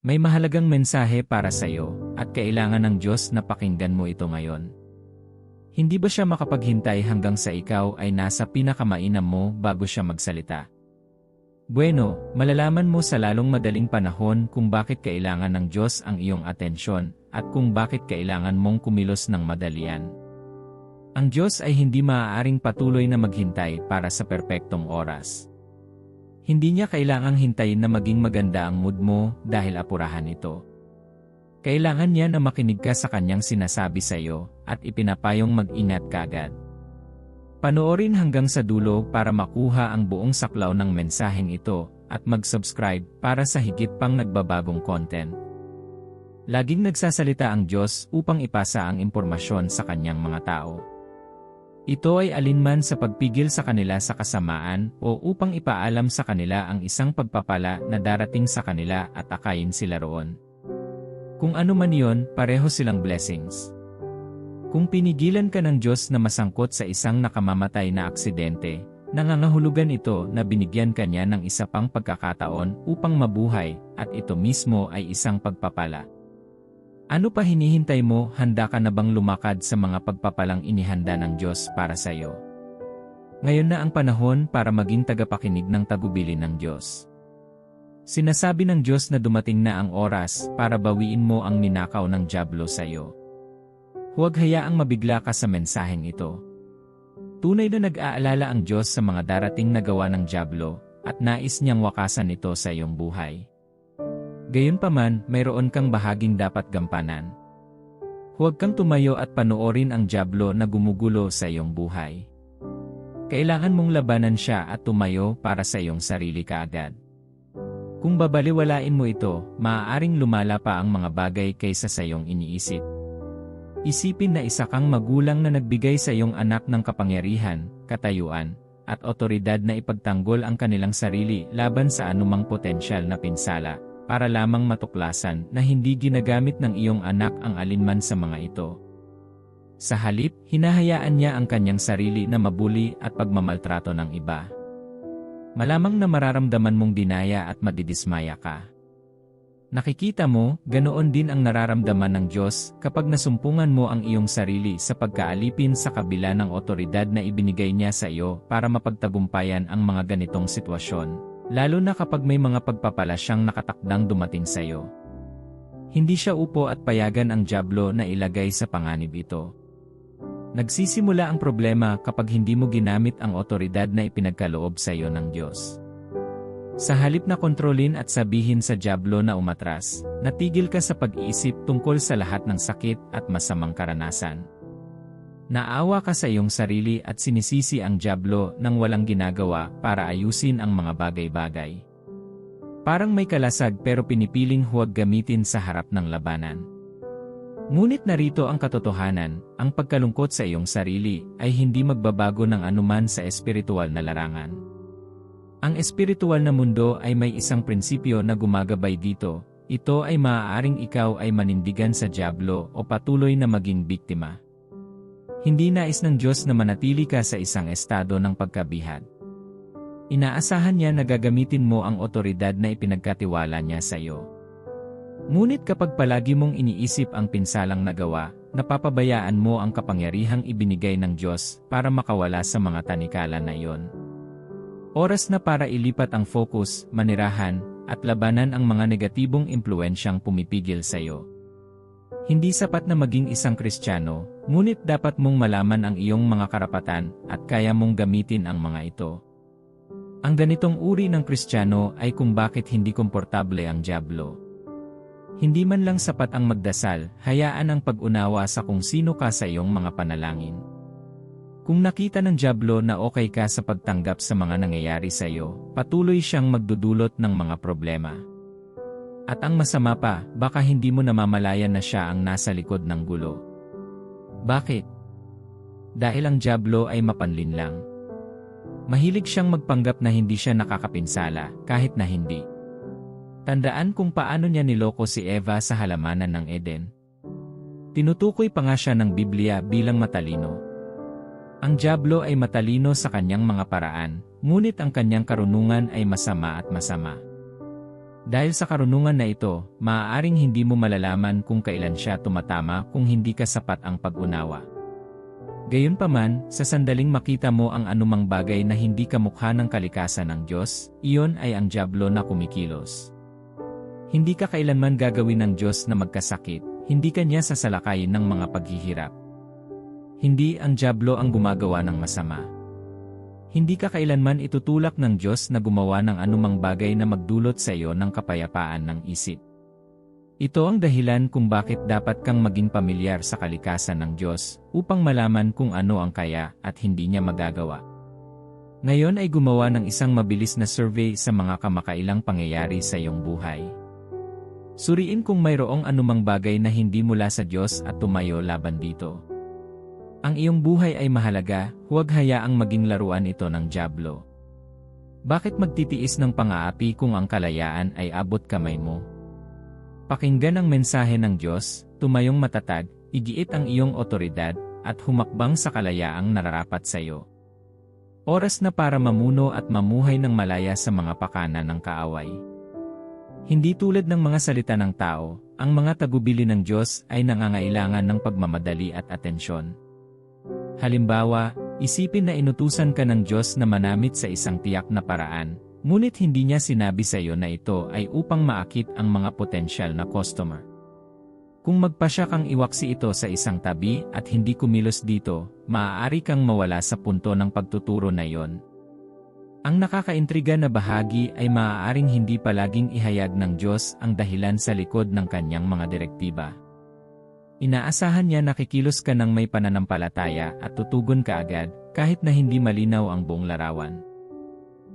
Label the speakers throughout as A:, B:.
A: May mahalagang mensahe para sa iyo at kailangan ng Diyos na pakinggan mo ito ngayon. Hindi ba siya makapaghintay hanggang sa ikaw ay nasa pinakamainam mo bago siya magsalita? Bueno, malalaman mo sa lalong madaling panahon kung bakit kailangan ng Diyos ang iyong atensyon at kung bakit kailangan mong kumilos ng madalian. Ang Diyos ay hindi maaaring patuloy na maghintay para sa perpektong oras. Hindi niya kailangang hintayin na maging maganda ang mood mo dahil apurahan ito. Kailangan niya na makinig ka sa kanyang sinasabi sa iyo at ipinapayong mag-ingat kagad. Panoorin hanggang sa dulo para makuha ang buong saklaw ng mensaheng ito at mag-subscribe para sa higit pang nagbabagong content. Laging nagsasalita ang Diyos upang ipasa ang impormasyon sa kanyang mga tao. Ito ay alinman sa pagpigil sa kanila sa kasamaan o upang ipaalam sa kanila ang isang pagpapala na darating sa kanila at akayin sila roon. Kung ano man yon, pareho silang blessings. Kung pinigilan ka ng Diyos na masangkot sa isang nakamamatay na aksidente, nangangahulugan ito na binigyan ka niya ng isa pang pagkakataon upang mabuhay at ito mismo ay isang pagpapala. Ano pa hinihintay mo, handa ka na bang lumakad sa mga pagpapalang inihanda ng Diyos para sa iyo? Ngayon na ang panahon para maging tagapakinig ng tagubilin ng Diyos. Sinasabi ng Diyos na dumating na ang oras para bawiin mo ang ninakaw ng Diablo sa iyo. Huwag hayaang mabigla ka sa mensaheng ito. Tunay na nag-aalala ang Diyos sa mga darating na gawa ng Diablo at nais niyang wakasan ito sa iyong buhay. Gayunpaman, mayroon kang bahaging dapat gampanan. Huwag kang tumayo at panoorin ang Diablo na gumugulo sa iyong buhay. Kailangan mong labanan siya at tumayo para sa iyong sarili kaagad. Kung babaliwalain mo ito, maaaring lumala pa ang mga bagay kaysa sa iyong iniisip. Isipin na isa kang magulang na nagbigay sa iyong anak ng kapangyarihan, katayuan, at otoridad na ipagtanggol ang kanilang sarili laban sa anumang potensyal na pinsala, para lamang matuklasan na hindi ginagamit ng iyong anak ang alinman sa mga ito. Sa halip, hinahayaan niya ang kanyang sarili na mabuli at pagmamaltrato ng iba. Malamang na mararamdaman mong dinaya at madidismaya ka. Nakikita mo, ganoon din ang nararamdaman ng Diyos kapag nasumpungan mo ang iyong sarili sa pagkaalipin sa kabila ng otoridad na ibinigay niya sa iyo para mapagtagumpayan ang mga ganitong sitwasyon. Lalo na kapag may mga pagpapala siyang nakatakdang dumating sa iyo. Hindi siya upo at payagan ang Diablo na ilagay sa panganib ito. Nagsisimula ang problema kapag hindi mo ginamit ang otoridad na ipinagkaloob sa iyo ng Diyos. Sa halip na kontrolin at sabihin sa Diablo na umatras, natigil ka sa pag-iisip tungkol sa lahat ng sakit at masamang karanasan. Naawa ka sa iyong sarili at sinisisi ang Diablo nang walang ginagawa para ayusin ang mga bagay-bagay. Parang may kalasag pero pinipiling huwag gamitin sa harap ng labanan. Ngunit narito ang katotohanan, ang pagkalungkot sa iyong sarili ay hindi magbabago ng anuman sa espiritual na larangan. Ang espiritual na mundo ay may isang prinsipyo na gumagabay dito, ito ay maaaring ikaw ay manindigan sa Diablo o patuloy na maging biktima. Hindi nais ng Diyos na manatili ka sa isang estado ng pagkabihag. Inaasahan niya na gagamitin mo ang otoridad na ipinagkatiwala niya sa iyo. Ngunit kapag palagi mong iniisip ang pinsalang nagawa, napapabayaan mo ang kapangyarihang ibinigay ng Diyos para makawala sa mga tanikala na iyon. Oras na para ilipat ang focus, manirahan, at labanan ang mga negatibong impluensyang pumipigil sa iyo. Hindi sapat na maging isang Kristiyano, ngunit dapat mong malaman ang iyong mga karapatan at kaya mong gamitin ang mga ito. Ang ganitong uri ng Kristiyano ay kung bakit hindi komportable ang Diablo. Hindi man lang sapat ang magdasal, hayaan ang pag-unawa sa kung sino ka sa iyong mga panalangin. Kung nakita ng Diablo na okay ka sa pagtanggap sa mga nangyayari sa iyo, patuloy siyang magdudulot ng mga problema. At ang masama pa, baka hindi mo namamalayan na siya ang nasa likod ng gulo. Bakit? Dahil ang Diablo ay mapanlin lang. Mahilig siyang magpanggap na hindi siya nakakapinsala, kahit na hindi. Tandaan kung paano niya niloko si Eva sa halamanan ng Eden. Tinutukoy pa nga siya ng Biblia bilang matalino. Ang Diablo ay matalino sa kanyang mga paraan, ngunit ang kanyang karunungan ay masama at masama. Dahil sa karunungan na ito, maaaring hindi mo malalaman kung kailan siya tumatama kung hindi ka sapat ang pag-unawa. Gayunpaman, sa sandaling makita mo ang anumang bagay na hindi kamukha ng kalikasan ng Diyos, iyon ay ang Diablo na kumikilos. Hindi ka kailanman gagawin ng Diyos na magkasakit, hindi ka niya sasalakayin ng mga paghihirap. Hindi ang Diablo ang gumagawa ng masama. Hindi ka kailanman itutulak ng Diyos na gumawa ng anumang bagay na magdulot sa iyo ng kapayapaan ng isip. Ito ang dahilan kung bakit dapat kang maging pamilyar sa kalikasan ng Diyos upang malaman kung ano ang kaya at hindi niya magagawa. Ngayon ay gumawa ng isang mabilis na survey sa mga kamakailang pangyayari sa iyong buhay. Suriin kung mayroong anumang bagay na hindi mula sa Diyos at tumayo laban dito. Ang iyong buhay ay mahalaga, huwag hayaang maging laruan ito ng Diablo. Bakit magtitiis ng pang-aapi kung ang kalayaan ay abot kamay mo? Pakinggan ang mensahe ng Diyos, tumayong matatag, igiit ang iyong otoridad, at humakbang sa kalayaang nararapat sa iyo. Oras na para mamuno at mamuhay ng malaya sa mga pakana ng kaaway. Hindi tulad ng mga salita ng tao, ang mga tagubili ng Diyos ay nangangailangan ng pagmamadali at atensyon. Halimbawa, isipin na inutusan ka ng Diyos na manamit sa isang tiyak na paraan, Ngunit hindi niya sinabi sa iyo na ito ay upang maakit ang mga potensyal na customer. Kung magpasya kang iwaksi ito sa isang tabi at hindi kumilos dito, maaari kang mawala sa punto ng pagtuturo na iyon. Ang nakakaintriga na bahagi ay maaaring hindi palaging ihayag ng Diyos ang dahilan sa likod ng kanyang mga direktiba. Inaasahan niya nakikilos ka ng may pananampalataya at tutugon ka agad kahit na hindi malinaw ang buong larawan.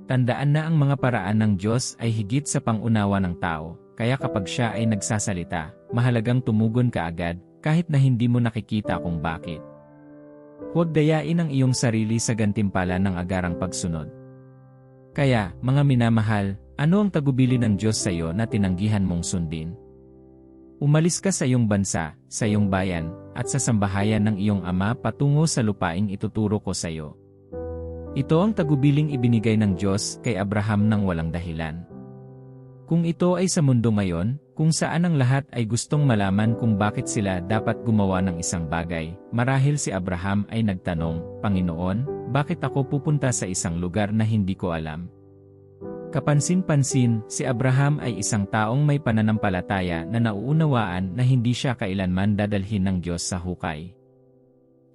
A: Tandaan na ang mga paraan ng Diyos ay higit sa pangunawa ng tao, kaya kapag siya ay nagsasalita, mahalagang tumugon ka agad, kahit na hindi mo nakikita kung bakit. Huwag dayain ang iyong sarili sa gantimpala ng agarang pagsunod. Kaya, mga minamahal, ano ang tagubili ng Diyos sa iyo na tinanggihan mong sundin? Umalis ka sa iyong bansa, sa iyong bayan, at sa sambahayan ng iyong ama patungo sa lupaing ituturo ko sa iyo. Ito ang tagubiling ibinigay ng Diyos kay Abraham ng walang dahilan. Kung ito ay sa mundo ngayon, kung saan ang lahat ay gustong malaman kung bakit sila dapat gumawa ng isang bagay, marahil si Abraham ay nagtanong, Panginoon, bakit ako pupunta sa isang lugar na hindi ko alam? Kapansin-pansin, si Abraham ay isang taong may pananampalataya na nauunawaan na hindi siya kailanman dadalhin ng Diyos sa hukay.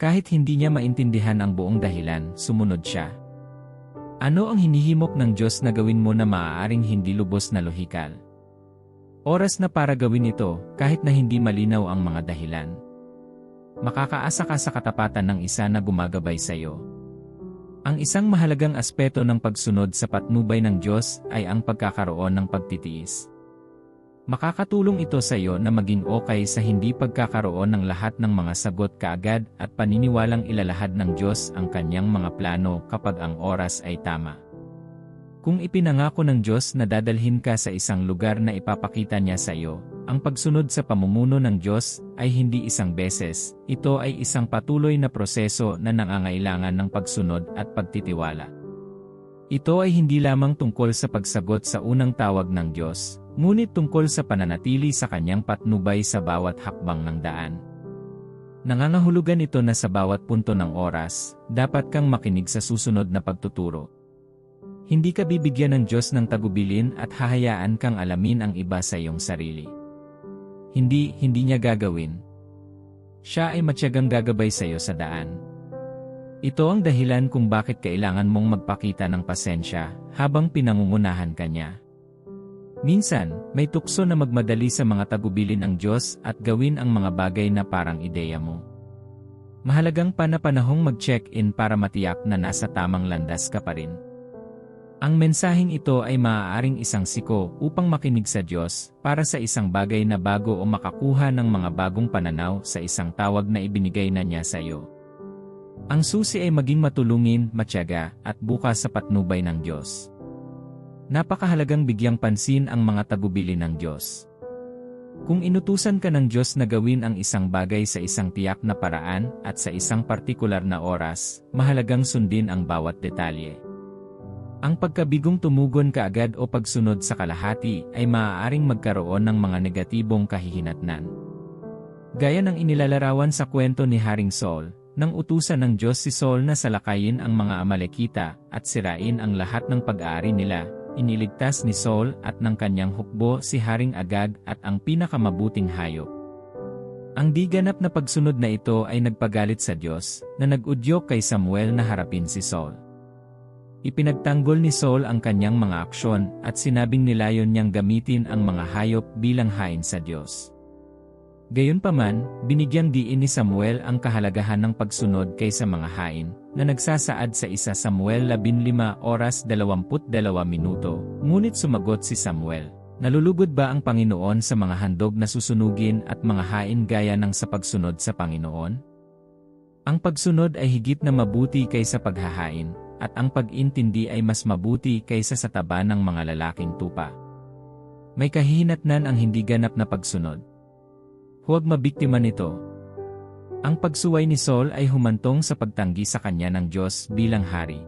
A: Kahit hindi niya maintindihan ang buong dahilan, sumunod siya. Ano ang hinihimok ng Diyos na gawin mo na maaaring hindi lubos na lohikal? Oras na para gawin ito, kahit na hindi malinaw ang mga dahilan. Makakaasa ka sa katapatan ng isa na gumagabay sa iyo. Ang isang mahalagang aspeto ng pagsunod sa patnubay ng Diyos ay ang pagkakaroon ng pagtitiis. Makakatulong ito sa iyo na maging okay sa hindi pagkakaroon ng lahat ng mga sagot kaagad at paniniwalang ilalahad ng Diyos ang kanyang mga plano kapag ang oras ay tama. Kung ipinangako ng Diyos na dadalhin ka sa isang lugar na ipapakita niya sa iyo, ang pagsunod sa pamumuno ng Diyos ay hindi isang beses, ito ay isang patuloy na proseso na nangangailangan ng pagsunod at pagtitiwala. Ito ay hindi lamang tungkol sa pagsagot sa unang tawag ng Diyos, ngunit tungkol sa pananatili sa kanyang patnubay sa bawat hakbang ng daan. Nangangahulugan ito na sa bawat punto ng oras, dapat kang makinig sa susunod na pagtuturo. Hindi ka bibigyan ng Diyos ng tagubilin at hahayaan kang alamin ang iba sa iyong sarili. Hindi, hindi niya gagawin. Siya ay matyagang gagabay sa iyo sa daan. Ito ang dahilan kung bakit kailangan mong magpakita ng pasensya habang pinangungunahan ka niya. Minsan, may tukso na magmadali sa mga tagubilin ng Diyos at gawin ang mga bagay na parang ideya mo. Mahalagang panapanahong mag-check-in para matiyak na nasa tamang landas ka pa rin. Ang mensaheng ito ay maaaring isang siko upang makinig sa Diyos para sa isang bagay na bago o makakuha ng mga bagong pananaw sa isang tawag na ibinigay na niya sa iyo. Ang susi ay maging matulungin, matyaga, at bukas sa patnubay ng Diyos napakahalagang bigyang pansin ang mga tagubili ng Diyos. Kung inutusan ka ng Diyos na gawin ang isang bagay sa isang tiyak na paraan at sa isang partikular na oras, mahalagang sundin ang bawat detalye. Ang pagkabigong tumugon kaagad o pagsunod sa kalahati ay maaaring magkaroon ng mga negatibong kahihinatnan. Gaya ng inilalarawan sa kwento ni Haring Saul, nang utusan ng Diyos si Saul na salakayin ang mga Amalekita at sirain ang lahat ng pag-aari nila, iniligtas ni Saul at ng kanyang hukbo si Haring Agag at ang pinakamabuting hayop. Ang di ganap na pagsunod na ito ay nagpagalit sa Diyos, na nag-udyok kay Samuel na harapin si Saul. Ipinagtanggol ni Saul ang kanyang mga aksyon at sinabing nilayon niyang gamitin ang mga hayop bilang hain sa Diyos. Gayunpaman, binigyang diin ni Samuel ang kahalagahan ng pagsunod kaysa mga hain, na nagsasaad sa isa Samuel 15 oras 22 minuto, ngunit sumagot si Samuel. Nalulugod ba ang Panginoon sa mga handog na susunugin at mga hain gaya ng sa pagsunod sa Panginoon? Ang pagsunod ay higit na mabuti kaysa paghahain, at ang pag-intindi ay mas mabuti kaysa sa taba ng mga lalaking tupa. May kahihinatnan ang hindi ganap na pagsunod. Huwag mabiktima nito. Ang pagsuway ni Saul ay humantong sa pagtanggi sa kanya ng Diyos bilang hari.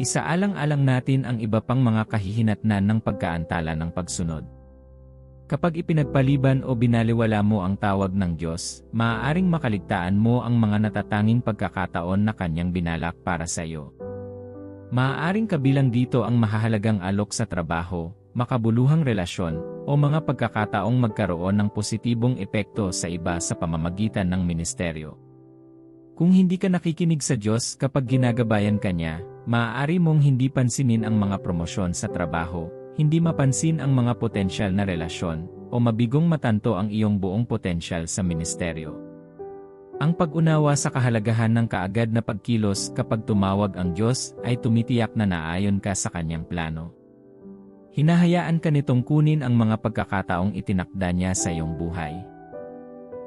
A: Isaalang-alang natin ang iba pang mga kahihinatnan ng pagkaantala ng pagsunod. Kapag ipinagpaliban o binaliwala mo ang tawag ng Diyos, maaaring makaligtaan mo ang mga natatanging pagkakataon na kanyang binalak para sa iyo. Maaaring kabilang dito ang mahahalagang alok sa trabaho, makabuluhang relasyon, o mga pagkakataong magkaroon ng positibong epekto sa iba sa pamamagitan ng ministeryo. Kung hindi ka nakikinig sa Diyos kapag ginagabayan ka niya, maaari mong hindi pansinin ang mga promosyon sa trabaho, hindi mapansin ang mga potensyal na relasyon, o mabigong matanto ang iyong buong potensyal sa ministeryo. Ang pag-unawa sa kahalagahan ng kaagad na pagkilos kapag tumawag ang Diyos ay tumitiyak na naayon ka sa kanyang plano. Hinahayaan ka nitong kunin ang mga pagkakataong itinakda niya sa iyong buhay.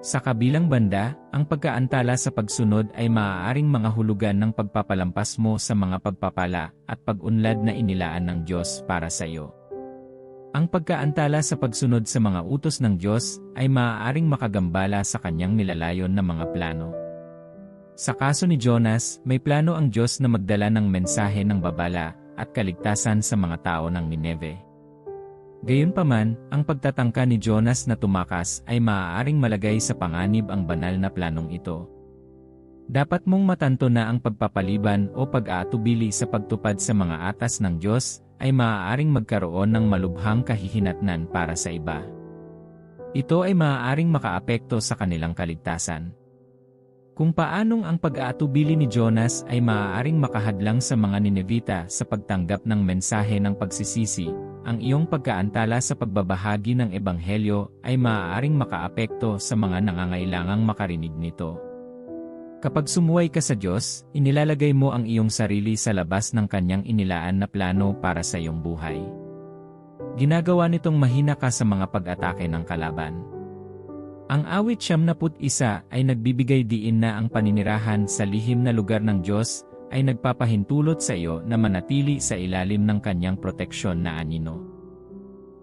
A: Sa kabilang banda, ang pagkaantala sa pagsunod ay maaaring mga hulugan ng pagpapalampas mo sa mga pagpapala at pag-unlad na inilaan ng Diyos para sa iyo. Ang pagkaantala sa pagsunod sa mga utos ng Diyos ay maaaring makagambala sa kanyang nilalayon na mga plano. Sa kaso ni Jonas, may plano ang Diyos na magdala ng mensahe ng babala at kaligtasan sa mga tao ng Nineve. Gayunpaman, ang pagtatangka ni Jonas na tumakas ay maaaring malagay sa panganib ang banal na planong ito. Dapat mong matanto na ang pagpapaliban o pag-aatubili sa pagtupad sa mga atas ng Diyos ay maaaring magkaroon ng malubhang kahihinatnan para sa iba. Ito ay maaaring makaapekto sa kanilang kaligtasan. Kung paanong ang pag-aatubili ni Jonas ay maaaring makahadlang sa mga Ninevita sa pagtanggap ng mensahe ng pagsisisi, ang iyong pagkaantala sa pagbabahagi ng Ebanghelyo ay maaaring makaapekto sa mga nangangailangang makarinig nito. Kapag sumuway ka sa Diyos, inilalagay mo ang iyong sarili sa labas ng kanyang inilaan na plano para sa iyong buhay. Ginagawa nitong mahina ka sa mga pag-atake ng kalaban. Ang awit siyam na put isa ay nagbibigay diin na ang paninirahan sa lihim na lugar ng Diyos ay nagpapahintulot sa iyo na manatili sa ilalim ng kanyang proteksyon na anino.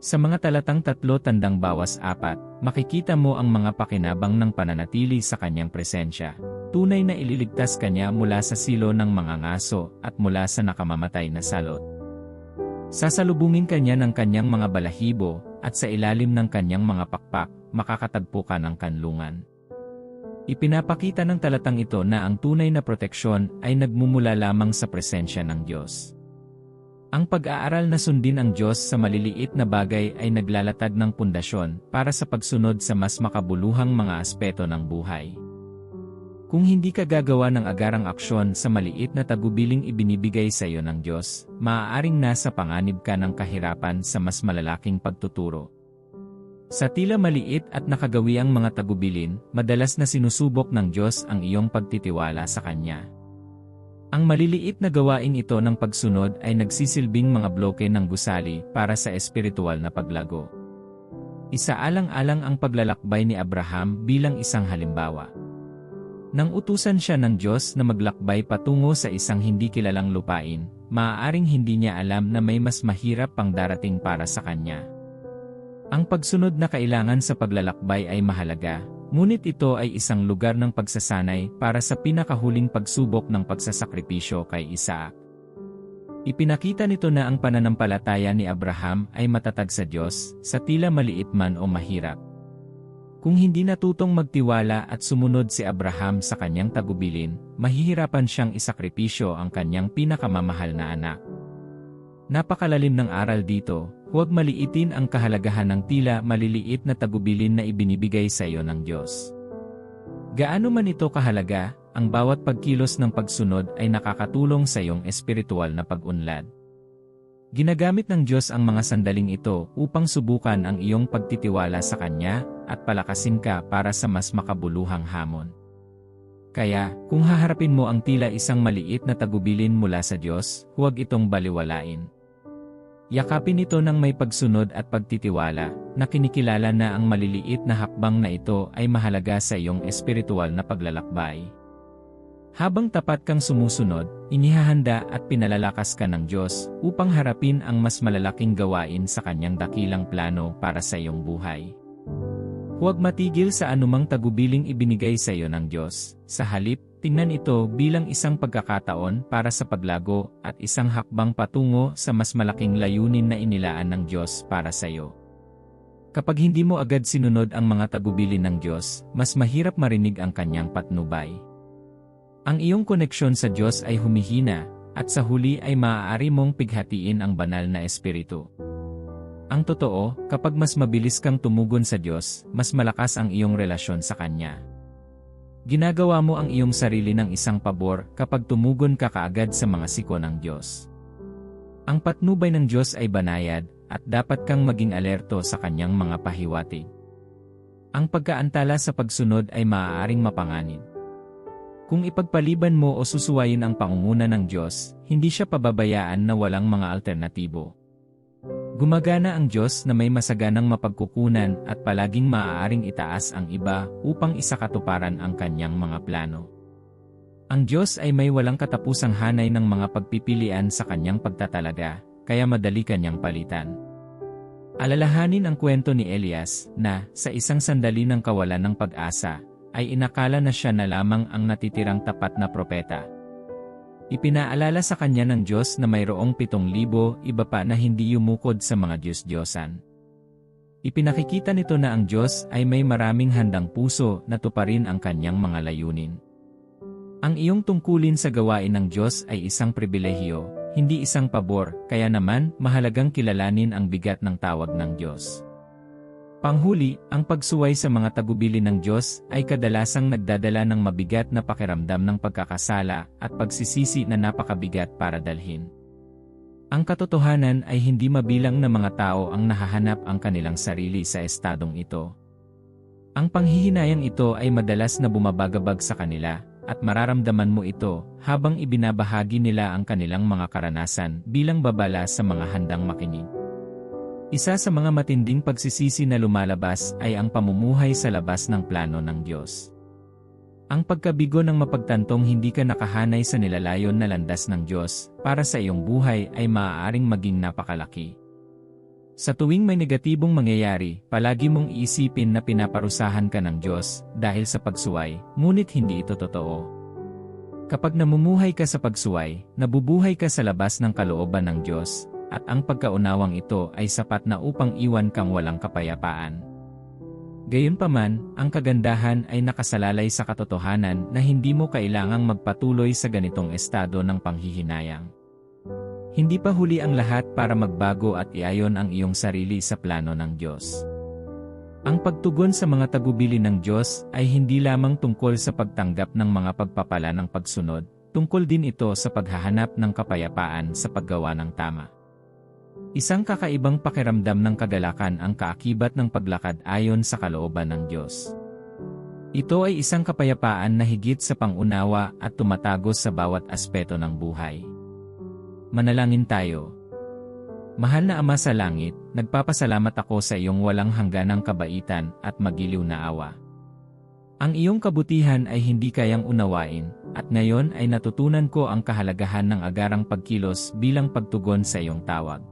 A: Sa mga talatang tatlo tandang bawas apat, makikita mo ang mga pakinabang ng pananatili sa kanyang presensya. Tunay na ililigtas kanya mula sa silo ng mga ngaso at mula sa nakamamatay na salot. Sasalubungin kanya ng kanyang mga balahibo at sa ilalim ng kanyang mga pakpak, makakatagpo ka ng kanlungan. Ipinapakita ng talatang ito na ang tunay na proteksyon ay nagmumula lamang sa presensya ng Diyos. Ang pag-aaral na sundin ang Diyos sa maliliit na bagay ay naglalatag ng pundasyon para sa pagsunod sa mas makabuluhang mga aspeto ng buhay. Kung hindi ka gagawa ng agarang aksyon sa maliit na tagubiling ibinibigay sa iyo ng Diyos, maaaring nasa panganib ka ng kahirapan sa mas malalaking pagtuturo. Sa tila maliit at nakagawiang mga tagubilin, madalas na sinusubok ng Diyos ang iyong pagtitiwala sa Kanya. Ang maliliit na gawain ito ng pagsunod ay nagsisilbing mga bloke ng gusali para sa espiritual na paglago. Isaalang-alang ang paglalakbay ni Abraham bilang isang halimbawa. Nang utusan siya ng Diyos na maglakbay patungo sa isang hindi kilalang lupain, maaaring hindi niya alam na may mas mahirap pang darating para sa kanya. Ang pagsunod na kailangan sa paglalakbay ay mahalaga, ngunit ito ay isang lugar ng pagsasanay para sa pinakahuling pagsubok ng pagsasakripisyo kay Isaac. Ipinakita nito na ang pananampalataya ni Abraham ay matatag sa Diyos, sa tila maliit man o mahirap. Kung hindi natutong magtiwala at sumunod si Abraham sa kanyang tagubilin, mahihirapan siyang isakripisyo ang kanyang pinakamamahal na anak. Napakalalim ng aral dito, huwag maliitin ang kahalagahan ng tila maliliit na tagubilin na ibinibigay sa iyo ng Diyos. Gaano man ito kahalaga, ang bawat pagkilos ng pagsunod ay nakakatulong sa iyong espiritual na pag-unlad. Ginagamit ng Diyos ang mga sandaling ito upang subukan ang iyong pagtitiwala sa Kanya at palakasin ka para sa mas makabuluhang hamon. Kaya, kung haharapin mo ang tila isang maliit na tagubilin mula sa Diyos, huwag itong baliwalain. Yakapin ito ng may pagsunod at pagtitiwala, na kinikilala na ang maliliit na hakbang na ito ay mahalaga sa iyong espiritual na paglalakbay. Habang tapat kang sumusunod, inihahanda at pinalalakas ka ng Diyos upang harapin ang mas malalaking gawain sa kanyang dakilang plano para sa iyong buhay. Huwag matigil sa anumang tagubiling ibinigay sa iyo ng Diyos. Sa halip, tingnan ito bilang isang pagkakataon para sa paglago at isang hakbang patungo sa mas malaking layunin na inilaan ng Diyos para sa iyo. Kapag hindi mo agad sinunod ang mga tagubilin ng Diyos, mas mahirap marinig ang kanyang patnubay. Ang iyong koneksyon sa Diyos ay humihina, at sa huli ay maaari mong pighatiin ang banal na espiritu. Ang totoo, kapag mas mabilis kang tumugon sa Diyos, mas malakas ang iyong relasyon sa Kanya. Ginagawa mo ang iyong sarili ng isang pabor kapag tumugon ka kaagad sa mga siko ng Diyos. Ang patnubay ng Diyos ay banayad, at dapat kang maging alerto sa Kanyang mga pahiwatig. Ang pagkaantala sa pagsunod ay maaaring mapanganib. Kung ipagpaliban mo o susuwayin ang pangunguna ng Diyos, hindi siya pababayaan na walang mga alternatibo. Gumagana ang Diyos na may masaganang mapagkukunan at palaging maaaring itaas ang iba upang isakatuparan ang kanyang mga plano. Ang Diyos ay may walang katapusang hanay ng mga pagpipilian sa kanyang pagtatalaga, kaya madali kanyang palitan. Alalahanin ang kwento ni Elias na, sa isang sandali ng kawalan ng pag-asa, ay inakala na siya na lamang ang natitirang tapat na propeta. Ipinaalala sa kanya ng Diyos na mayroong pitong libo iba pa na hindi yumukod sa mga Diyos-Diyosan. Ipinakikita nito na ang Diyos ay may maraming handang puso na tuparin ang kanyang mga layunin. Ang iyong tungkulin sa gawain ng Diyos ay isang pribilehiyo, hindi isang pabor, kaya naman mahalagang kilalanin ang bigat ng tawag ng Diyos. Panghuli, ang pagsuway sa mga tagubilin ng Diyos ay kadalasang nagdadala ng mabigat na pakiramdam ng pagkakasala at pagsisisi na napakabigat para dalhin. Ang katotohanan ay hindi mabilang na mga tao ang nahahanap ang kanilang sarili sa estadong ito. Ang panghihinayang ito ay madalas na bumabagabag sa kanila, at mararamdaman mo ito habang ibinabahagi nila ang kanilang mga karanasan bilang babala sa mga handang makinig. Isa sa mga matinding pagsisisi na lumalabas ay ang pamumuhay sa labas ng plano ng Diyos. Ang pagkabigo ng mapagtantong hindi ka nakahanay sa nilalayon na landas ng Diyos para sa iyong buhay ay maaaring maging napakalaki. Sa tuwing may negatibong mangyayari, palagi mong iisipin na pinaparusahan ka ng Diyos dahil sa pagsuway, ngunit hindi ito totoo. Kapag namumuhay ka sa pagsuway, nabubuhay ka sa labas ng kalooban ng Diyos, at ang pagkaunawang ito ay sapat na upang iwan kang walang kapayapaan. Gayunpaman, ang kagandahan ay nakasalalay sa katotohanan na hindi mo kailangang magpatuloy sa ganitong estado ng panghihinayang. Hindi pa huli ang lahat para magbago at iayon ang iyong sarili sa plano ng Diyos. Ang pagtugon sa mga tagubili ng Diyos ay hindi lamang tungkol sa pagtanggap ng mga pagpapala ng pagsunod, tungkol din ito sa paghahanap ng kapayapaan sa paggawa ng tama. Isang kakaibang pakiramdam ng kagalakan ang kaakibat ng paglakad ayon sa kalooban ng Diyos. Ito ay isang kapayapaan na higit sa pangunawa at tumatagos sa bawat aspeto ng buhay. Manalangin tayo. Mahal na Ama sa Langit, nagpapasalamat ako sa iyong walang hangganang kabaitan at magiliw na awa. Ang iyong kabutihan ay hindi kayang unawain, at ngayon ay natutunan ko ang kahalagahan ng agarang pagkilos bilang pagtugon sa iyong tawag.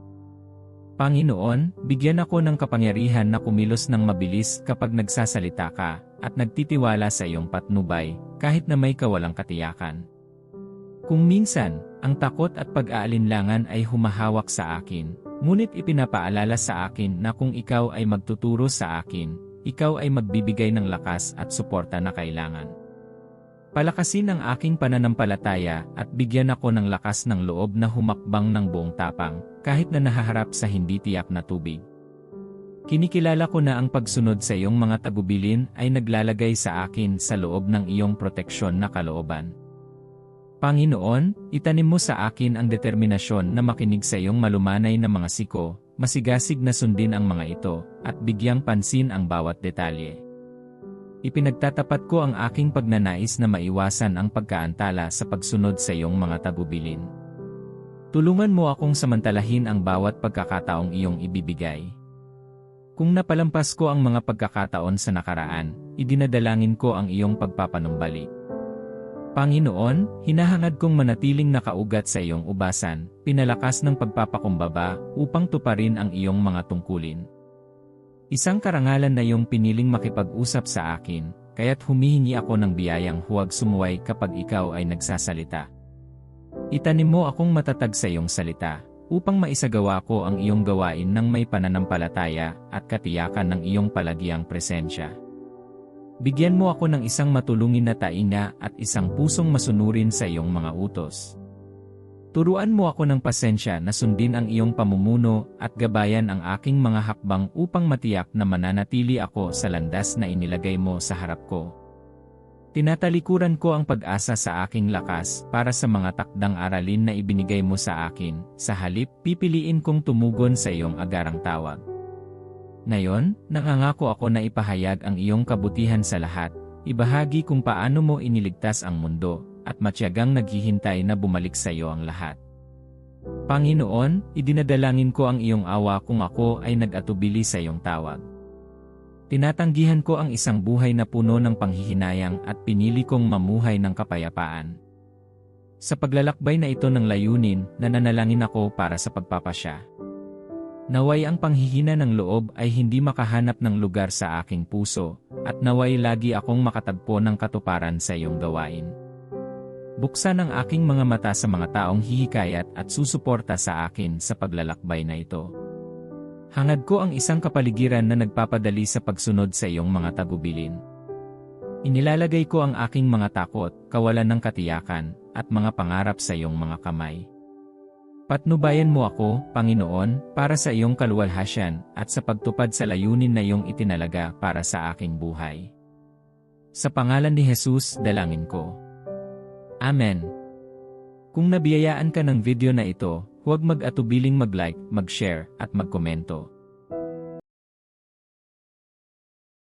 A: Panginoon, bigyan ako ng kapangyarihan na kumilos ng mabilis kapag nagsasalita ka, at nagtitiwala sa iyong patnubay, kahit na may kawalang katiyakan. Kung minsan, ang takot at pag-aalinlangan ay humahawak sa akin, ngunit ipinapaalala sa akin na kung ikaw ay magtuturo sa akin, ikaw ay magbibigay ng lakas at suporta na kailangan. Palakasin ang aking pananampalataya at bigyan ako ng lakas ng loob na humakbang ng buong tapang, kahit na nahaharap sa hindi tiyak na tubig. Kinikilala ko na ang pagsunod sa iyong mga tagubilin ay naglalagay sa akin sa loob ng iyong proteksyon na kalooban. Panginoon, itanim mo sa akin ang determinasyon na makinig sa iyong malumanay na mga siko, masigasig na sundin ang mga ito, at bigyang pansin ang bawat detalye. Ipinagtatapat ko ang aking pagnanais na maiwasan ang pagkaantala sa pagsunod sa iyong mga tagubilin. Tulungan mo akong samantalahin ang bawat pagkakataong iyong ibibigay. Kung napalampas ko ang mga pagkakataon sa nakaraan, idinadalangin ko ang iyong pagpapanumbalik. Panginoon, hinahangad kong manatiling nakaugat sa iyong ubasan, pinalakas ng pagpapakumbaba, upang tuparin ang iyong mga tungkulin. Isang karangalan na iyong piniling makipag-usap sa akin, kaya't humihingi ako ng biyayang huwag sumuway kapag ikaw ay nagsasalita. Itanim mo akong matatag sa iyong salita, upang maisagawa ko ang iyong gawain ng may pananampalataya at katiyakan ng iyong palagiang presensya. Bigyan mo ako ng isang matulungin na tainga at isang pusong masunurin sa iyong mga utos. Turuan mo ako ng pasensya na sundin ang iyong pamumuno at gabayan ang aking mga hakbang upang matiyak na mananatili ako sa landas na inilagay mo sa harap ko. Tinatalikuran ko ang pag-asa sa aking lakas para sa mga takdang aralin na ibinigay mo sa akin, sa halip pipiliin kong tumugon sa iyong agarang tawag. Ngayon, nangangako ako na ipahayag ang iyong kabutihan sa lahat, ibahagi kung paano mo iniligtas ang mundo, at matyagang naghihintay na bumalik sa iyo ang lahat. Panginoon, idinadalangin ko ang iyong awa kung ako ay nag-atubili sa iyong tawag. Tinatanggihan ko ang isang buhay na puno ng panghihinayang at pinili kong mamuhay ng kapayapaan. Sa paglalakbay na ito ng layunin, nananalangin ako para sa pagpapasya. Naway ang panghihina ng loob ay hindi makahanap ng lugar sa aking puso, at naway lagi akong makatagpo ng katuparan sa iyong gawain. Buksan ang aking mga mata sa mga taong hihikayat at susuporta sa akin sa paglalakbay na ito. Hangad ko ang isang kapaligiran na nagpapadali sa pagsunod sa iyong mga tagubilin. Inilalagay ko ang aking mga takot, kawalan ng katiyakan, at mga pangarap sa iyong mga kamay. Patnubayan mo ako, Panginoon, para sa iyong kaluwalhasyan at sa pagtupad sa layunin na iyong itinalaga para sa aking buhay. Sa pangalan ni Jesus, dalangin ko. Amen. Kung nabiyayaan ka ng video na ito, huwag mag-atubiling mag-like, mag-share, at magkomento.